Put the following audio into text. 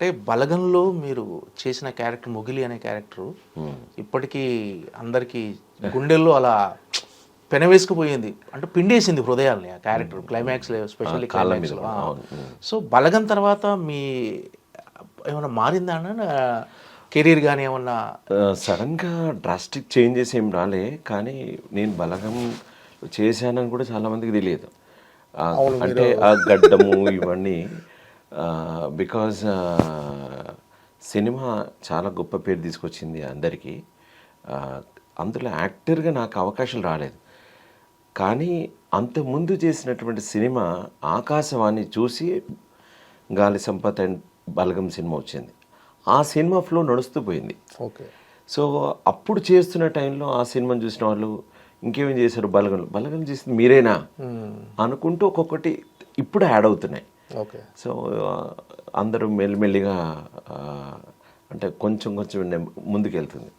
అంటే బలగంలో మీరు చేసిన క్యారెక్టర్ మొగిలి అనే క్యారెక్టర్ ఇప్పటికీ అందరికీ గుండెల్లో అలా పెనవేసుకుపోయింది. అంటే పిండేసింది హృదయాల్ని ఆ character climax specially climax so Balagam తర్వాత మీ ఏమైనా మారిందా అన్న? కెరీర్ కానీ ఏమన్నా? సడన్గా డ్రాస్టిక్ చేంజెస్ ఏం రాలే కానీ నేను బలగం చేశానని కూడా చాలా మందికి తెలియదు. అంటే ఆ గడ్డము ఇవన్నీ బికాజ్ సినిమా చాలా గొప్ప పేరు తీసుకొచ్చింది అందరికీ. అందులో యాక్టర్గా నాకు అవకాశాలు రాలేదు. కానీ అంతకుముందు చేసినటువంటి సినిమా ఆకాశవాణి చూసి గాలి సంపత్ అండ్ బలగం సినిమా వచ్చింది. ఆ సినిమా ఫ్లో నడుస్తూ పోయింది. ఓకే. సో అప్పుడు చేస్తున్న టైంలో ఆ సినిమాని చూసిన వాళ్ళు ఇంకేమేం చేశారు? బలగం. బలగం చేసింది మీరేనా? అనుకుంటూ ఒక్కొక్కటి ఇప్పుడు యాడ్ అవుతున్నాయి. సో అందరూ మెల్లిమెల్లిగా అంటే కొంచెం కొంచెం నెమ్- ముందుకెళ్తుంది.